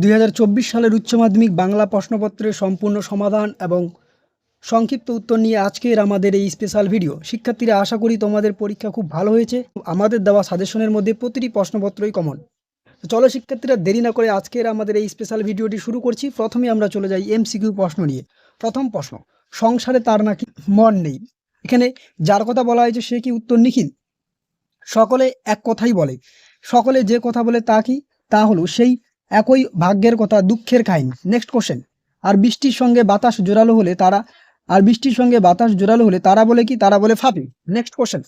দুই হাজার চব্বিশ সালের উচ্চ মাধ্যমিক বাংলা প্রশ্নপত্রের সম্পূর্ণ সমাধান এবং সংক্ষিপ্ত উত্তর নিয়ে আজকের আমাদের এই স্পেশাল ভিডিও শিক্ষার্থীরা, আশা করি তোমাদের পরীক্ষা খুব ভালো হয়েছে। আমাদের দেওয়া সাজেশনের মধ্যে প্রতিটি প্রশ্নপত্রই কমন চলো শিক্ষার্থীরা, দেরি না করে আজকের আমাদের এই স্পেশাল ভিডিওটি শুরু করছি। প্রথমে আমরা চলে যাই এমসিকিউ প্রশ্ন নিয়ে। প্রথম প্রশ্ন, সংসারে তার নাকি মন নেই? এখানে যার কথা বলা হয়েছে সে কি উত্তর নিখিল? সকলে এক কথাই বলে। সকলে যে কথা বলে তা কি? তা হলো সেই একই ভাগ্যের কথা দুঃখের কাহিনী। নেক্সট কোশ্চেন আর বৃষ্টির সঙ্গে বাতাস জোরালো হলে তারা, আর বৃষ্টির সঙ্গে বাতাস জোরালো হলে তারা বলে কি? তারা বলে ফাঁপি। নেক্সট কোশ্চেন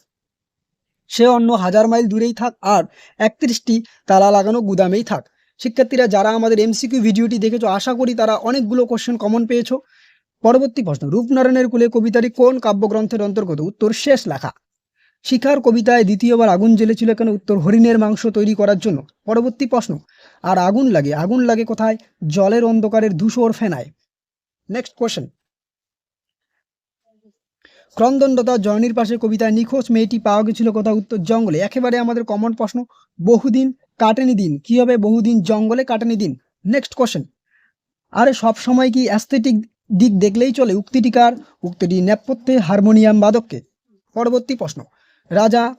সে অন্য হাজার মাইল দূরেই থাক আর একত্রিশটি তালা লাগানো গুদামেই থাক। শিক্ষার্থীরা, যারা আমাদের এমসিকিউ ভিডিওটি দেখেছ, আশা করি তারা অনেকগুলো কোশ্চেন কমন পেয়েছ। পরবর্তী প্রশ্ন। রূপনারায়ণের কুলে কবিতাটি কোন কাব্যগ্রন্থের অন্তর্গত? উত্তর শেষ লেখা। শিখার কবিতায় দ্বিতীয়বার আগুন জ্বেলেছিল কেন? উত্তর, হরিণের মাংস তৈরি করার জন্য। পরবর্তী প্রশ্ন, আর আগুন লাগে? আগুন লাগে কোথায়? জলের অন্ধকারের ধূসর ফেনায়। নেক্সট কোশ্চেন ক্রন্দনদতা জননীর পাশে কবিতায় নিখোঁজ মেয়েটি পাওয়া গেছিল কোথাও উত্তর, জঙ্গলে। একেবারে আমাদের কমন প্রশ্ন, বহুদিন কাটেনি দিন। কি হবে বহুদিন জঙ্গলে কাটেনি দিন? নেক্সট কোশ্চেন আরে সব সময় কি অ্যাস্থেটিক দিক দেখলেই চলে? উক্তিটিকার উক্তিটি নেপথ্যে হারমোনিয়াম বাদককে। পরবর্তী প্রশ্ন রাজা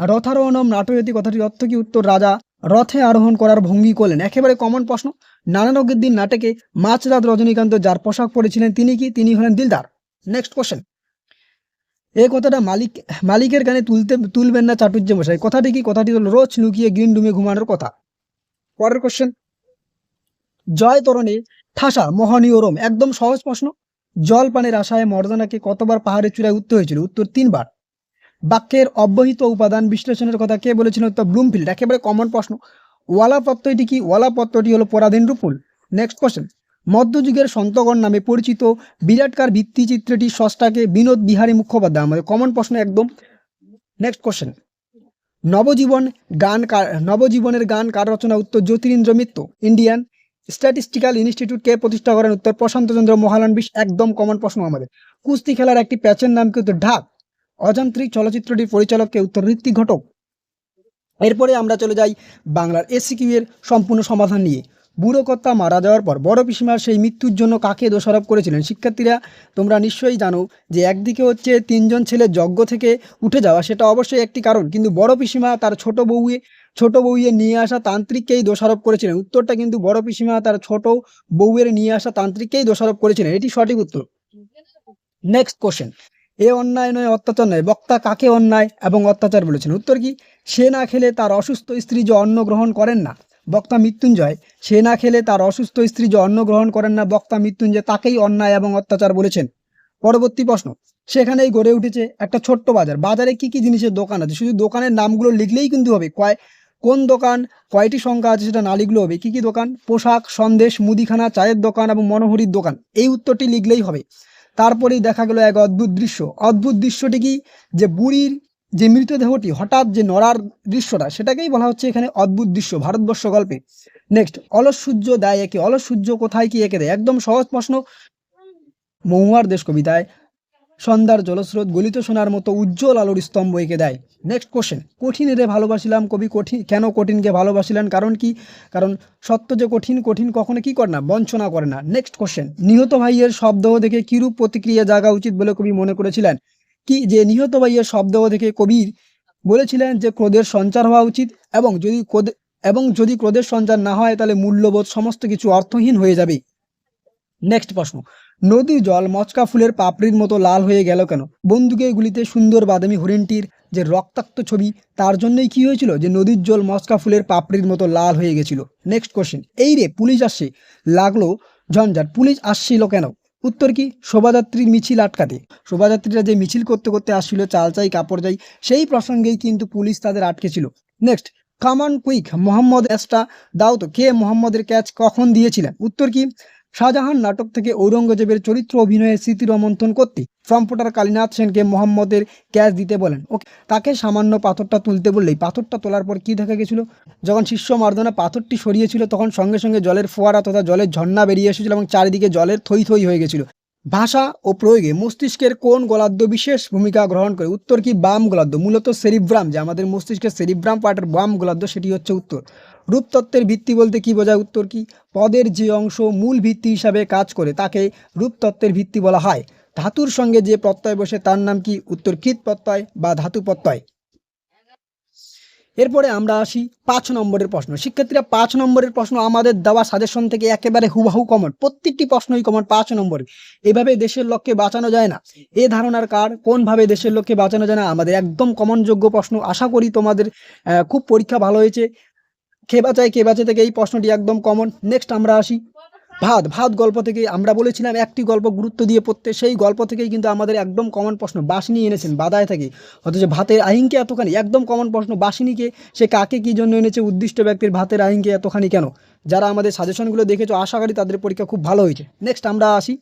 রথারোহণম নাটয়তি কথাটির অর্থ কি? উত্তর, রাজা রথে আরোহণ করার ভঙ্গি করলেন। একেবারে কমন প্রশ্ন। নানানগের দিন নাটকে মাঝরাত রজনীকান্ত যার পোশাক পরেছিলেন, তিনি কি? তিনি হলেন দিলদার। নেক্সট কোশ্চেন এই কথাটা মালিক, মালিকের কানে তুলতে, তুলবেন না চাটুর্য মশাই। কথাটি কি? কথাটি হলো, রোজ লুকিয়ে গ্রিন রুমে ঘুমানোর কথা। পরের কোশ্চেন জয় তরণে ঠাসা, মোহনীয় রোম। একদম সহজ প্রশ্ন। জল পানের আশায় মর্দানাকে কতবার পাহাড়ের চূড়ায় উঠতে হয়েছিল? উত্তর, তিনবার। বাক্যের অব্যহিত উপাদান বিশ্লেষণের কথা কে বলেছিলেন উত্তর ব্লুমফিল্ড? একেবারে কমন প্রশ্ন। ওয়ালা প্রত্যয়টি কি? ওয়ালা প্রত্যয়টি হলো পরাধীন রূপুল। নেক্সট কোশ্চেন মধ্যযুগের সন্তগণ নামে পরিচিত বিরাটকার ভিত্তিচিত্রটি ষষ্ঠাকে বিনোদ বিহারী মুখোপাধ্যায় আমাদের কমন প্রশ্ন একদম। নেক্সট কোশ্চেন নবজীবন গান কার, নবজীবনের গান কার রচনা? উত্তর Jyotirindra Mitra Indian Statistical Institute কে প্রতিষ্ঠা করেন উত্তর প্রশান্তচন্দ্র মহালানবিশ একদম কমন প্রশ্ন আমাদের। কুস্তি খেলার একটি প্যাচের নাম কি? উত্তর ঢাক। অযান্ত্রিক চলচ্চিত্রটির পরিচালককে উত্তর ঋত্বিক ঘটক। এরপরে আমরা চলে যাই বাংলার এসিকিউ এর সম্পূর্ণ সমাধান নিয়ে। বুড়ো কর্তা মারা যাওয়ার পর বড় পিসিমার সেই মৃত্যুর জন্য কাকে দোষারোপ করেছিলেন? শিক্ষার্থীরা, তোমরা নিশ্চয়ই জানো যে একদিকে হচ্ছে তিনজন ছেলে যজ্ঞ থেকে উঠে যাওয়া, সেটা অবশ্যই একটি কারণ। কিন্তু বড় পিসিমা তার ছোট বউয়ে ছোট বউয়ে নিয়ে আসা তান্ত্রিককেই দোষারোপ করেছিলেন। উত্তরটা কিন্তু বড় পিসিমা তার ছোট বউয়ের নিয়ে আসা তান্ত্রিককেই দোষারোপ করেছিলেন। এটি সঠিক উত্তর। নেক্সট কোশ্চেন এ অন্যায় নয়, অত্যাচার নয়। বক্তা কাকে অন্যায় এবং অত্যাচার বলেছেন? উত্তর কি? সে না খেলে তার অসুস্থ স্ত্রী যে অন্ন গ্রহণ করেন না। বক্তা মৃত্যুঞ্জয়, সে না খেলে তার অসুস্থ স্ত্রী যে অন্ন গ্রহণ করেন না। বক্তা মৃত্যুঞ্জয় তাকেই অন্যায় এবং অত্যাচার বলেছেন। পরবর্তী প্রশ্ন, সেখানেই গড়ে উঠেছে একটা ছোট্ট বাজার। বাজারে কি কি জিনিসের দোকান আছে? শুধু দোকানের নামগুলো লিখলেই কিন্তু হবে। কয়, কোন দোকান, কয়টি সংখ্যা আছে সেটা না লিখলেও হবে। কি কি দোকান? পোশাক, সন্দেশ, মুদিখানা, চায়ের দোকান এবং মনোহরির দোকান। এই উত্তরটি লিখলেই হবে। তারপরেই দেখা গেল এক অদ্ভুত দৃশ্য। অদ্ভুত দৃশ্যটি কি? যে বুড়ির যে মৃতদেহটি, হঠাৎ যে নড়ার দৃশ্যটা, সেটাকেই বলা হচ্ছে এখানে অদ্ভুত দৃশ্য, ভারতবর্ষ গল্পে। নেক্সট অলস সূর্য দেয় একে। অলস সূর্য কোথায় কি একে? দেয় একদম সহজ প্রশ্ন, মহুয়ার দেশ কবিতায় সন্ধ্যার জলস্রোত গলিত সোনার মতো উজ্জ্বল আলোর স্তম্ভ এঁকে দেয়। নেক্সট কোশ্চেন কঠিনেরে ভালোবাসিলাম, কবি কঠিন কেন কঠিনকে ভালোবাসিলেন? কারণ কি? কারণ সত্য যে কঠিন কঠিন কখনো কি করে না? বঞ্চনা করে না। নেক্সট কোশ্চেন নিহত ভাইয়ের শব্দ দেখে কিরূপ প্রতিক্রিয়া জাগা উচিত বলে কবি মনে করেছিলেন? কি যে নিহত ভাইয়ের শব্দ দেখে কবির বলেছিলেন যে ক্রোধের সঞ্চার হওয়া উচিত এবং যদি ক্রোধ, এবং যদি ক্রোধের সঞ্চার না হয় তাহলে মূল্যবোধ সমস্ত কিছু অর্থহীন হয়ে যাবে। নেক্সট প্রশ্ন নদীর জল মচকা ফুলের পাপড়ির মতো লাল হয়ে গেল কেন? বন্দুকের গুলিতে সুন্দর বাদামি হরিণটির যে রক্তাক্ত ছবি, তার জন্যই কি হয়েছিল যে নদীর জল মচকা ফুলের পাপড়ির মতো লাল হয়ে গেছিল? নেক্সট কোশ্চেন এই রে, পুলিশ আসছে। লাগল, ঝঞ্ঝাট, পুলিশ আসছিল কেন? উত্তর কি? শোভাযাত্রীর মিছিল আটকাতে। শোভাযাত্রীরা যে মিছিল করতে করতে আসছিল, চাল চাই, কাপড় চাই, সেই প্রসঙ্গেই কিন্তু পুলিশ তাদের আটকেছিল next come on quick Mohammad এসটা, দাও তো, কে মোহাম্মদের ক্যাচ কখন দিয়েছিলেন? উত্তর কি? শাহজাহান নাটক থেকে ঔরঙ্গজেবের চরিত্র অভিনয়ের স্মৃতি রোমন্থন করতে ফ্রম্পটার কালীনাথ সেনকে মোহাম্মদের ক্যাচ দিতে বলেন। ওকে, তাকে সামান্য পাথরটা তুলতে বললেই পাথরটা তোলার পর কি দেখা গেছিল? যখন শিষ্য মার্দনা পাথরটি সরিয়েছিল, তখন সঙ্গে সঙ্গে জলের ফোয়ারা তথা জলের ঝর্ণা বেরিয়ে এসেছিল এবং চারিদিকে জলের থই থই হয়ে গেছিল। ভাষা ও প্রয়োগে মস্তিষ্কের কোন গলাদ্য বিশেষ ভূমিকা গ্রহণ করে? উত্তর কি বাম গলাদ্য? মূলত সেরিব্রাম, যে আমাদের মস্তিষ্কের সেরিব্রাম পার্টের বাম গলাদ্য, সেটি হচ্ছে উত্তর। রূপতত্ত্বের ভিত্তি বলতে কি বোঝায় উত্তর কি? পদের যে অংশ মূল ভিত্তি হিসাবে কাজ করে, তাকে রূপতত্ত্বের ভিত্তি বলা হয়। ধাতুর সঙ্গে যে প্রত্যয় বসে, তার নাম কি? উত্তর কৃত প্রত্যয় বা ধাতু প্রত্যয়। এরপরে আমরা আসি পাঁচ নম্বরের প্রশ্ন। শিক্ষার্থীরা, পাঁচ নম্বরের প্রশ্ন আমাদের দেওয়া সাজেশন থেকে একেবারে হুবাহু কমন প্রত্যেকটি প্রশ্নই কমন পাঁচ নম্বরে। এভাবে দেশের লোককে বাঁচানো যায় না। এ ধারণার কার? কোনভাবে দেশের লোককে বাঁচানো যায় না? আমাদের একদম কমনযোগ্য প্রশ্ন। আশা করি তোমাদের খুব পরীক্ষা ভালো হয়েছে। কে বাঁচায়, কে বাঁচে থেকে এই প্রশ্নটি একদম কমন নেক্সট আমরা আসি। ভাত ভাত গল্প থেকে আমরা বলেছিলাম একটি গল্প গুরুত্ব দিয়ে পড়তে, সেই গল্প থেকেই কিন্তু আমাদের একদম কমন প্রশ্ন, বাসিনী এনেছেন বাদায় থেকে। অথচ ভাতের আহিংকে এতখানি, একদম কমন প্রশ্ন, বাসিনীকে সে কাকে কি জন্য এনেছে, উদ্দিষ্ট ব্যক্তির ভাতের আহিংকে এতখানি কেন? যারা আমাদের সাজেশনগুলো দেখেছ, আশা করি তাদের পরীক্ষা খুব ভালো হয়েছে। নেক্সট আমরা আসি।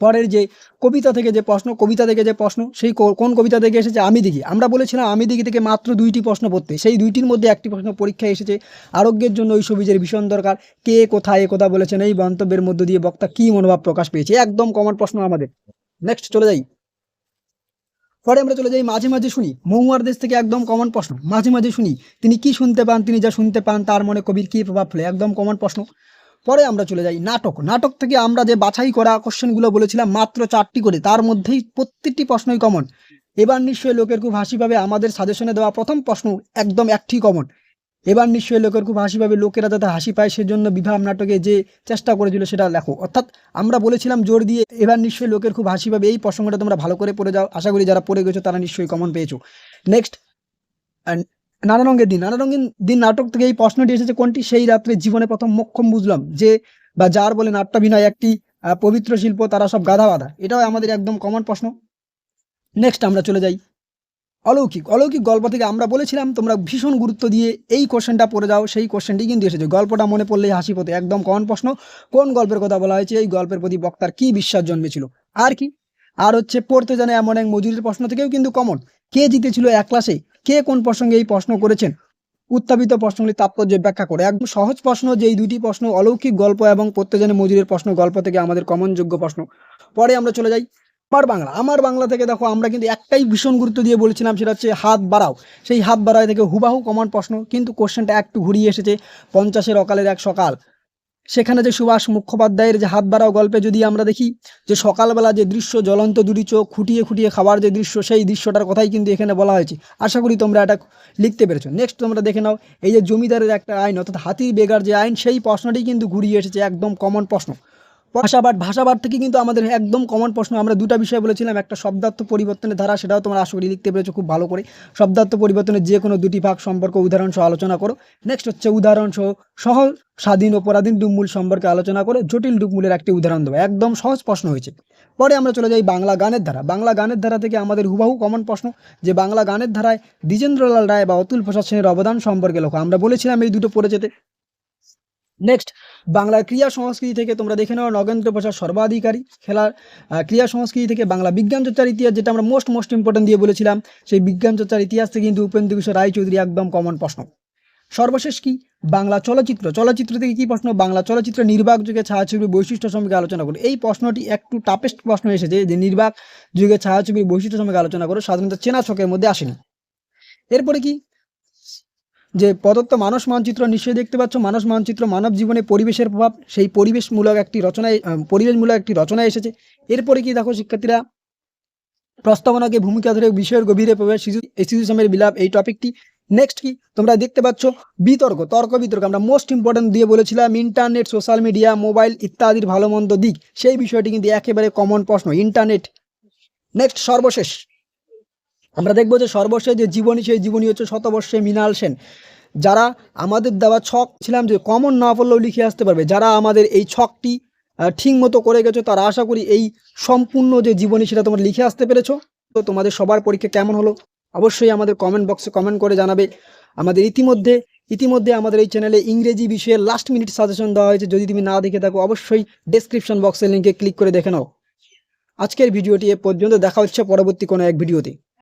পরের যে কবিতা থেকে যে প্রশ্ন, কবিতা থেকে যে প্রশ্ন, সেই কোন কবিতা থেকে এসেছে আমি দিঘি আমরা বলেছিলাম আমি দিঘি থেকে মাত্র দুইটি প্রশ্ন পড়তে। সেই দুইটির মধ্যে একটি প্রশ্ন পরীক্ষায় এসেছে, আরোগ্যের জন্য ওই সবুজের ভীষণ দরকার। কে কোথায় কথা বলেছেন, এই মন্তব্যের মধ্য দিয়ে বক্তা কি মনোভাব প্রকাশ পেয়েছে? একদম কমন প্রশ্ন আমাদের। নেক্সট চলে যাই। পরে আমরা চলে যাই, মাঝে মাঝে শুনি। মহুয়ার দেশ থেকে একদম কমন প্রশ্ন। মাঝে মাঝে শুনি। তিনি কি শুনতে পান, তিনি যা শুনতে পান, তার মনে কবির কি প্রভাব ফেলে? একদম কমন প্রশ্ন। পরে আমরা চলে যাই নাটক। নাটক থেকে আমরা যে বাছাই করা কোশ্চেনগুলো বলেছিলাম মাত্র চারটি করে, তার মধ্যেই প্রত্যেকটি প্রশ্নই কমন এবার নিশ্চয়ই লোকের খুব হাসি পাবে, আমাদের সাজেশনে দেওয়া প্রথম প্রশ্ন একদম একটি কমন এবার নিশ্চয়ই লোকের খুব হাসি পাবে, লোকেরা যাতে হাসি পায় সেজন্য বিভাব নাটকে যে চেষ্টা করেছিল সেটা লেখো। অর্থাৎ আমরা বলেছিলাম জোর দিয়ে, এবার নিশ্চয়ই লোকের খুব হাসি পাবে, এই প্রসঙ্গটা তোমরা ভালো করে পড়ে যাও। আশা করি যারা পড়ে গেছো তারা নিশ্চয়ই কমন পেয়েছ। নেক্সট নানা রঙের দিন নানা রঙের দিন নাটক থেকে এই প্রশ্নটি এসেছে কোনটি? সেই রাত্রে জীবনে প্রথম মক্ষম বুঝলাম যে বা যার বলে নাট্যাভিনয় একটি পবিত্র শিল্প, তারা সব গাধা বাধা। এটাও আমাদের একদম কমন প্রশ্ন। নেক্সট আমরা চলে যাই। অলৌকিক অলৌকিক গল্প থেকে আমরা বলেছিলাম, তোমরা ভীষণ গুরুত্ব দিয়ে এই কোশ্চেনটা পড়ে যাও, সেই কোশ্চেনটি কিন্তু এসেছে। গল্পটা মনে পড়লেই হাসি পথে একদম কমন প্রশ্ন। কোন গল্পের কথা বলা হয়েছে? এই গল্পের প্রতি বক্তার কি বিশ্বাস জন্মেছিল? আর কি? আর হচ্ছে, পড়তে জানে এমন এক মজুরির প্রশ্ন থেকেও কিন্তু কমন কে জিতেছিল এক ক্লাসে কে কোন প্রসঙ্গে এই প্রশ্ন করেছেন? উত্থাপিত প্রশ্নগুলি তাৎপর্য ব্যাখ্যা করে। একদম সহজ প্রশ্ন যে এই দুইটি প্রশ্ন অলৌকিক গল্প এবং প্রত্যেকজনে মজুরের প্রশ্ন, গল্প থেকে আমাদের কমনযোগ্য প্রশ্ন। পরে আমরা চলে যাই আমার বাংলা। আমার বাংলা থেকে দেখো আমরা কিন্তু একটাই ভীষণ গুরুত্ব দিয়ে বলেছিলাম, সেটা হচ্ছে হাত বাড়াও। সেই হাত বাড়ায় থেকে হুবাহু কমন প্রশ্ন, কিন্তু কোশ্চেনটা একটু ঘুরিয়ে এসেছে পঞ্চাশের অকালের এক সকাল। সেখানে যে সুভাষ মুখোপাধ্যায়ের যে হাত বাড়াও গল্পে যদি আমরা দেখি, যে সকালবেলা যে দৃশ্য, জ্বলন্ত দুটি চোখ, খুঁটিয়ে খুঁটিয়ে খাওয়ার যে দৃশ্য, সেই দৃশ্যটার কথাই কিন্তু এখানে বলা হয়েছে। আশা করি তোমরা এটা লিখতে পেরেছ। নেক্সট তোমরা দেখে নাও, এই যে জমিদারের একটা আইন, অর্থাৎ হাতির বেগার যে আইন, সেই প্রশ্নটি কিন্তু ঘুরিয়ে এসেছে একদম কমন প্রশ্ন। ভাষাবাদ ভাষাবাদ থেকে কিন্তু আমাদের একদম কমন প্রশ্ন। আমরা দুটা বিষয় বলেছিলাম, একটা শব্দার্থ পরিবর্তনের ধারা, সেটাও তোমরা আশা করি লিখতে পেরেছ খুব ভালো করে। শব্দার্থ পরিবর্তনের যে কোনো দুটি ভাগ সম্পর্ক উদাহরণ সহ আলোচনা করো। নেক্সট হচ্ছে উদাহরণ সহ সহ স্বাধীন ও পরাধীন ডুমমূল সম্পর্কে আলোচনা করে জটিল ডুমমূলের একটি উদাহরণ দেবো। একদম সহজ প্রশ্ন হয়েছে। পরে আমরা চলে যাই বাংলা গানের ধারা। বাংলা গানের ধারা থেকে আমাদের হুবাহু কমন প্রশ্ন, যে বাংলা গানের ধারায় দ্বিজেন্দ্রলাল রায় বা অতুল প্রসাদ সেনের অবদান সম্পর্কে লেখো। আমরা বলেছিলাম এই দুটো পড়ে যেতে নেক্সট বাংলার ক্রিয়া সংস্কৃতি থেকে তোমরা দেখে নাও নগেন্দ্র প্রসাদ সর্বাধিকারী খেলার ক্রিয়া সংস্কৃতি থেকে বাংলা বিজ্ঞান চর্চার ইতিহাস, যেটা আমরা মোস্ট মোস্ট ইম্পর্টেন্ট দিয়ে বলেছিলাম, সেই বিজ্ঞান চর্চার ইতিহাস থেকে কিন্তু উপেন্দ্র কিশোর রায়চৌধুরী একদম কমন প্রশ্ন। সর্বশেষ কি? বাংলা চলচ্চিত্র। চলচ্চিত্র থেকে কি প্রশ্ন? বাংলা চলচ্চিত্র নির্বাক যুগে ছায়াছবির বৈশিষ্ট্য সম্পর্কে আলোচনা করো। এই প্রশ্নটি একটু টাফেস্ট প্রশ্ন এসেছে যে নির্বাক যুগে ছায়াছবির বৈশিষ্ট্য সম্পর্কে আলোচনা করো, সাধারণত চেনা ছকের মধ্যে আসেনি এরপরে কি? যে প্রদত্ত মানস মানচিত্র নিশ্চয়ই দেখতে পাচ্ছ। মানস মানচিত্র মানব জীবনে পরিবেশের প্রভাব, সেই পরিবেশমূলক একটি রচনায় পরিবেশমূলক একটি রচনায় এসেছে। এরপরে কি দেখো শিক্ষার্থীরা? প্রস্তাবনাকে ভূমিকা ধরে বিষয়ের গভীরে প্রবেশ, শিশু, এই শিশু সময়ের বিলাপ, এই টপিকটি। নেক্সট কি, তোমরা দেখতে পাচ্ছ বিতর্ক, তর্ক বিতর্ক। আমরা মোস্ট ইম্পর্টেন্ট দিয়ে বলেছিলাম ইন্টারনেট সোশ্যাল মিডিয়া মোবাইল ইত্যাদির ভালো মন্দ দিক। সেই বিষয়টি কিন্তু একেবারে কমন প্রশ্ন ইন্টারনেট নেক্সট সর্বশেষ। আমরা দেখব যে সর্বশেষ যে জীবনী, সেই জীবনী হচ্ছে শতবর্ষে মৃণাল সেন। যারা আমাদের দেওয়া ছক ছিলাম যে কমন না পড়লেও লিখে আসতে পারবে যারা আমাদের এই ছকটি আহ, ঠিক মতো করে গেছো তারা আশা করি এই সম্পূর্ণ যে জীবনী সেটা তোমরা লিখে আসতে পেরেছ। তো তোমাদের সবার পরীক্ষা কেমন হলো? অবশ্যই আমাদের কমেন্ট বক্সে কমেন্ট করে জানাবে। আমাদের ইতিমধ্যে ইতিমধ্যে আমাদের এই চ্যানেলে ইংরেজি বিষয়ে লাস্ট মিনিট সাজেশন দেওয়া হয়েছে। যদি তুমি না দেখে থাকো অবশ্যই ডেসক্রিপশন বক্সের লিঙ্কে ক্লিক করে দেখে নাও। আজকের ভিডিওটি এ পর্যন্ত দেখা হচ্ছে পরবর্তী কোনো এক ভিডিওতে।